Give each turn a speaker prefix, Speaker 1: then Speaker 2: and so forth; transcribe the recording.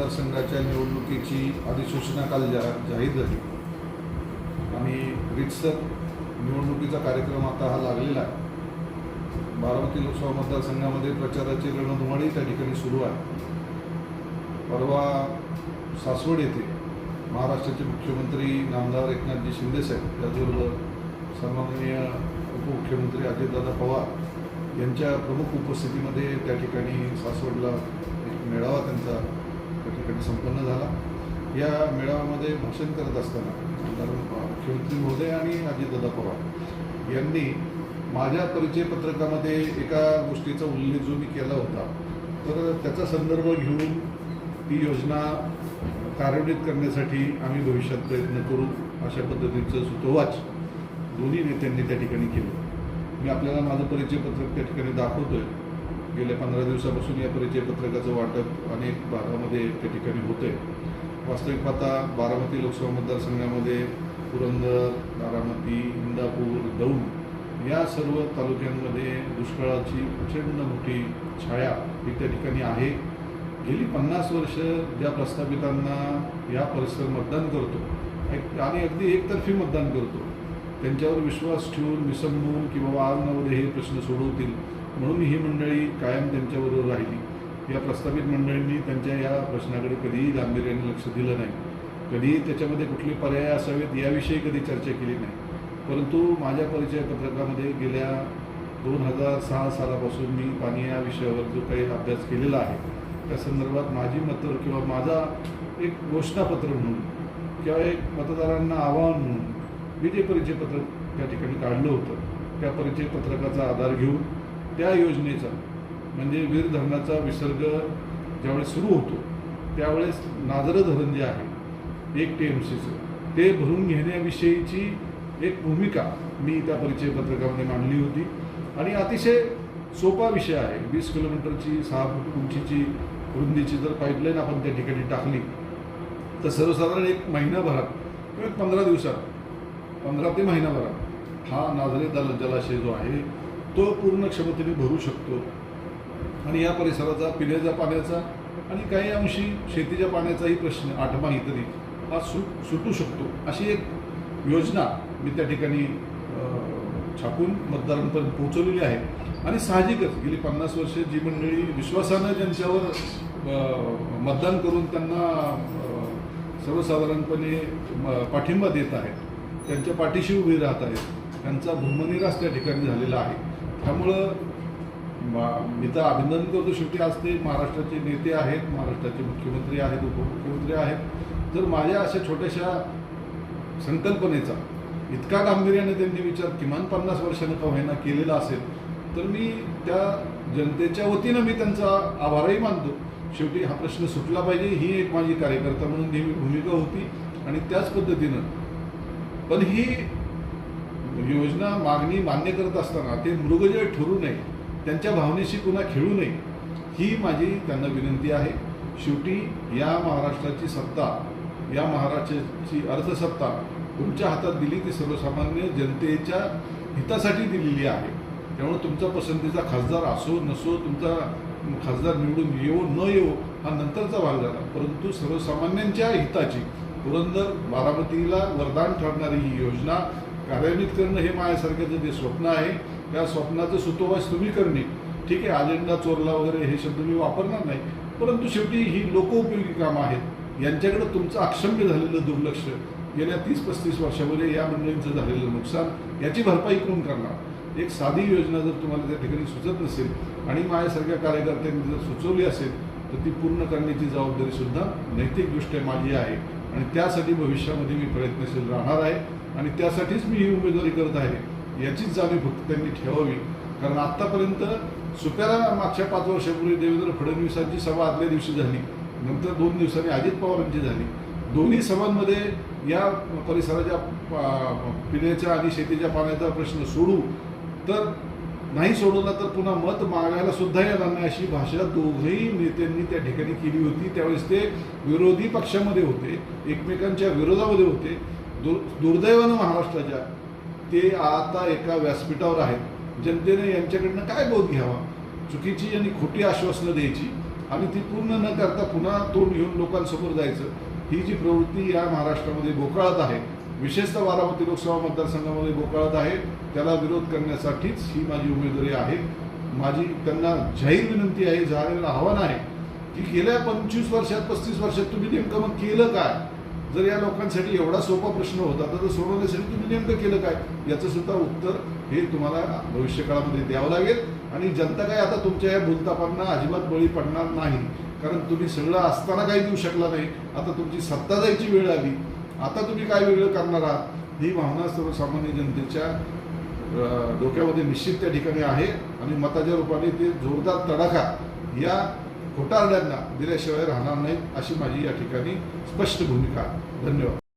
Speaker 1: मतदारसंघाच्या निवडणुकीची अधिसूचना काल जा जाहीर झाली. आणि रितसर निवडणुकीचा कार्यक्रम आता हा लागलेला आहे. बारामती लोकसभा मतदारसंघामध्ये प्रचाराची रणधुमाळी त्या ठिकाणी सुरू आहे. परवा सासवड येथे महाराष्ट्राचे मुख्यमंत्री नामदार एकनाथजी शिंदेसाहेब त्याचबरोबर सन्माननीय उपमुख्यमंत्री अजितदादा पवार यांच्या प्रमुख उपस्थितीमध्ये त्या ठिकाणी सासवडला एक मेळावा त्यांचा ठिकाणी संपन्न झाला. या मेळाव्यामध्ये भाषण करत असताना आमदार मुख्यमंत्री महोदय आणि अजितदादा पवार यांनी माझ्या परिचयपत्रकामध्ये एका गोष्टीचा उल्लेख जो मी केला होता तर त्याचा संदर्भ घेऊन ती योजना कार्यान्वित करण्यासाठी आम्ही भविष्यात प्रयत्न करू अशा पद्धतीचं सुतोवाच दोन्ही नेत्यांनी त्या ठिकाणी केलं. मी आपल्याला माझं परिचयपत्रक त्या ठिकाणी दाखवतो आहे गेल्या पंधरा दिवसापासून या परिचय पत्रकाचं वाटप अनेक भागामध्ये त्या ठिकाणी होतंय. वास्तविक पाहता बारामती लोकसभा मतदारसंघामध्ये पुरंदर बारामती इंदापूर दौंड या सर्व तालुक्यांमध्ये दुष्काळाची प्रचंड मोठी छाया ही त्या ठिकाणी आहे. गेली पन्नास वर्ष ज्या प्रस्थापितांना या परिसर मतदान करतो एक- आणि अगदी एकतर्फी मतदान करतो त्यांच्यावर विश्वास ठेवून विसंबून किंवा वारणामध्ये हे प्रश्न सोडवतील. म्हणून ही मंडळी कायम त्यांच्याबरोबर राहिली. या प्रस्थापित मंडळींनी त्यांच्या या प्रश्नाकडे कधीही गांभीर्याने लक्ष दिलं नाही. कधीही त्याच्यामध्ये कुठले पर्याय असावेत याविषयी कधी चर्चा केली नाही. परंतु माझ्या परिचय पत्रकामध्ये गेल्या दोन हजार सहा सालापासून मी पाणी या विषयावर जो काही अभ्यास केलेला आहे त्या संदर्भात माझी मतं किंवा माझा एक घोषणापत्र म्हणून किंवा एक मतदारांना आवाहन म्हणून मी जे परिचय पत्रक त्या ठिकाणी काढलं होतं त्या परिचय पत्रकाचा आधार घेऊन त्या योजनेचा म्हणजे वीर धरणाचा विसर्ग ज्यावेळेस सुरू होतो त्यावेळेस नाजरं धरण जे आहे एक टी एम सीचं ते भरून घेण्याविषयीची एक भूमिका मी त्या परिचय पत्रकामध्ये मांडली होती. आणि अतिशय सोपा विषय आहे. वीस किलोमीटरची सहा फूट उंचीची रुंदीची जर पाईपलाईन आपण त्या ठिकाणी टाकली तर सर्वसाधारण एक महिनाभरात किंवा एक पंधरा दिवसात पंधरा ते महिनाभरात हा नाझरे दल जलाशय जो आहे तो पूर्ण क्षमतेने भरू शकतो. आणि या परिसराचा पिण्याच्या पाण्याचा आणि काही अंशी शेतीच्या पाण्याचाही प्रश्न आठमाही तरी हा सु सुटू शकतो. अशी एक योजना मी त्या ठिकाणी छापून मतदारांपर्यंत पोहोचवलेली आहे. आणि साहजिकच गेली पन्नास वर्ष जी मंडळी विश्वासानं ज्यांच्यावर मतदान करून त्यांना सर्वसाधारणपणे म- पाठिंबा देत आहेत त्यांच्या पाठीशी उभी राहत आहेत त्यांचा भूमनिरास त्या ठिकाणी झालेला आहे. त्यामुळं मा- मी तर अभिनंदन करतो. शेवटी आज ते महाराष्ट्राचे नेते आहेत महाराष्ट्राचे मुख्यमंत्री आहेत उपमुख्यमंत्री आहेत. जर माझ्या अशा छोट्याशा संकल्पनेचा इतका गांभीर्याने त्यांनी विचार किमान पन्नास वर्षानं का होईना केलेला असेल तर मी त्या जनतेच्या वतीनं मी त्यांचा आभारही मानतो. शेवटी हा प्रश्न सुटला पाहिजे. ही एक माझी कार्यकर्ता म्हणून नेहमी भूमिका होती आणि त्याच पद्धतीनं. पण ही योजना मागणी मान्य करत असताना ते मृगजळ ठरू नये त्यांच्या भावनेशी पुन्हा खेळू नये ही माझी त्यांना विनंती आहे. शेवटी या महाराष्ट्राची सत्ता या महाराष्ट्राची अर्थसत्ता तुमच्या हातात दिली ती सर्वसामान्य जनतेच्या हितासाठी दिलेली आहे. त्यामुळे तुमचा पसंतीचा खासदार असो नसो तुमचा खासदार निवडून येवो न येवो हा नंतरचा भाग झाला. परंतु सर्वसामान्यांच्या हिताची पुरंदर बारामतीला वरदान ठरणारी ही योजना कार्यान्वित करणं हे माझ्यासारख्याचं जे स्वप्न आहे त्या स्वप्नाचं सुतोवास तुम्ही करणे. ठीक आहे अजेंडा चोरला वगैरे हे शब्द मी वापरणार नाही परंतु शेवटी ही लोकोपयोगी कामं आहेत. यांच्याकडे तुमचं अक्षम्य झालेलं दुर्लक्ष गेल्या तीस पस्तीस वर्षामध्ये या मंडळींचं झालेलं नुकसान याची भरपाई कोण करणार? एक साधी योजना जर तुम्हाला त्या ठिकाणी सुचत नसेल आणि माझ्यासारख्या कार्यकर्त्यांनी जर सुचवली असेल तर ती पूर्ण करण्याची जबाबदारी सुद्धा नैतिकदृष्ट्या माझी आहे. आणि त्यासाठी भविष्यामध्ये मी प्रयत्नशील राहणार आहे. आणि त्यासाठीच मी ही उमेदवारी करत आहे. याचीच जाणीव फक्त त्यांनी ठेवावी. कारण आत्तापर्यंत सुप्याला मागच्या पाच वर्षापूर्वी देवेंद्र फडणवीसांची सभा आदल्या दिवशी झाली. नंतर दोन दिवसांनी अजित पवारांची झाली. दोन्ही सभांमध्ये या परिसराच्या पा- पिण्याच्या आणि शेतीच्या पाण्याचा प्रश्न सोडू तर नाही सोडवला तर पुन्हा मत मागायला सुद्धा येणार नाही अशी भाषा दोघंही नेत्यांनी त्या ठिकाणी केली होती. त्यावेळेस ते विरोधी पक्षामध्ये होते. एकमेकांच्या विरोधामध्ये होते. दुर दुर्दैवानं महाराष्ट्राच्या ते आता एका व्यासपीठावर आहेत. जनतेने यांच्याकडनं काय बोध घ्यावा? चुकीची आणि खोटी आश्वासनं द्यायची आणि ती पूर्ण न करता पुन्हा तोंड घेऊन लोकांसमोर जायचं ही जी प्रवृत्ती या महाराष्ट्रामध्ये बोकाळत आहे विशेषतः बारामती लोकसभा मतदारसंघामध्ये बोकाळत आहे त्याला विरोध करण्यासाठीच ही माझी उमेदवारी आहे. माझी त्यांना जाहीर विनंती आहे जाहीर आव्हान आहे की गेल्या पंचवीस वर्षात पस्तीस वर्षात तुम्ही नेमकं मग केलं काय? जर या लोकांसाठी एवढा सोपा प्रश्न होता तर तो सोडवण्यासाठी तुम्ही नेमकं केलं काय? याचं सुद्धा उत्तर हे तुम्हाला भविष्यकाळामध्ये द्यावं लागेल. आणि जनता काय आता तुमच्या या भूलतापांना अजिबात बळी पडणार नाही. कारण तुम्ही सगळं असताना काही देऊ शकला नाही. आता तुमची सत्ता जायची वेळ आली. आता तुम्ही काय वेगळं करणार आहात? ही भावना सर्वसामान्य जनतेच्या डोक्यामध्ये निश्चित त्या ठिकाणी आहे. आणि मताच्या रूपाने ते जोरदार तडाखा या खोटारड्यांना दिल्याशिवाय राहणार नाहीत अशी माझी या ठिकाणी स्पष्ट भूमिका. धन्यवाद.